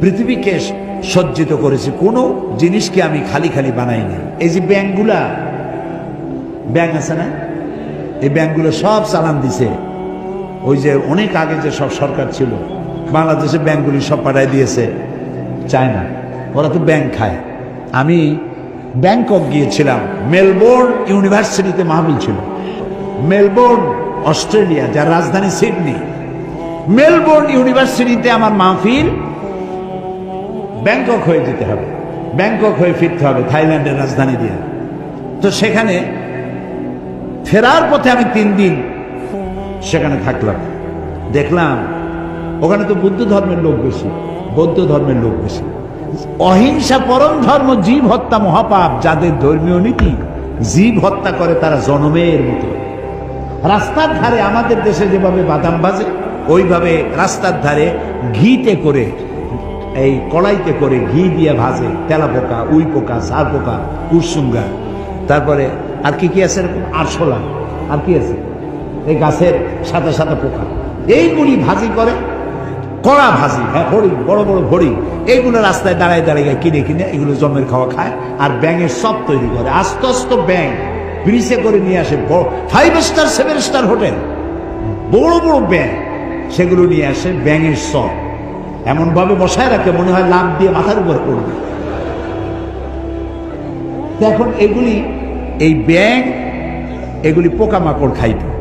পৃথিবীকে সজ্জিত করেছি। কোনো জিনিসকে আমি খালি খালি বানাইনি এই যে ব্যাংকগুলা, ব্যাংক আছে না? এই ব্যাংকগুলো সব চালান দিছে। ওই যে অনেক আগে যে সব সরকার ছিল বাংলাদেশে ব্যাংকগুলি সব পাঠাই দিয়েছে। চায়না, ওরা তো ব্যাংক খায়। আমি ব্যাংকক গিয়েছিলাম। মেলবোর্ন ইউনিভার্সিটিতে মাহবিল ছিল। মেলবোর্ন, অস্ট্রেলিয়া, যার রাজধানী সিডনি মেলবোর্ন ইউনিভার্সিটিতে আমার মাহফিল ব্যাংকক হয়ে যেতে হবে। ব্যাংকক হয়ে ফিরতে হবে থাইল্যান্ডের রাজধানী দিয়ে। তো সেখানে ফেরার পথে আমি তিন দিন সেখানে থাকলাম। দেখলাম ওখানে তো বুদ্ধ ধর্মের লোক বেশি, বৌদ্ধ ধর্মের লোক বেশি। অহিংসা পরম ধর্ম, জীব হত্যা মহাপাপ, যাদের ধর্মীয় নীতি, জীব হত্যা করে তারা জনমের মতো। রাস্তার ধারে আমাদের দেশে যেভাবে বাদাম ভাজে ওইভাবে রাস্তার ধারে ঘিতে করে, এই কড়াইতে করে ঘি দিয়ে ভাজে তেলা পোকা উই পোকা সার পোকা কুরসুঙ্গা তারপরে আর কি কি আছে এরকম? আরশোলা। আর কি আছে? এই গাছের সাদা সাদা পোকা। এইগুলি ভাজি করে, কড়া ভাজি হ্যাঁ হরি বড় বড় হরি এইগুলো রাস্তায় দাঁড়ায় দাঁড়িয়ে কিনে কিনে এগুলো জমের খাওয়া খায় আর ব্যাঙের সব তৈরি করে। আস্তে আস্তে ব্যাঙ ব্রিজে করে নিয়ে আসে five star seven star hotel. বড় বড় ব্যাঙ। সেগুলো নিয়ে আসে ব্যাঙের সব। এমনভাবে বসায় রাখে মনে হয় লাভ দিয়ে মাথার উপর পড়বে। এখন এগুলি এই ব্যাঙ, এগুলি পোকামাকড় খাইত।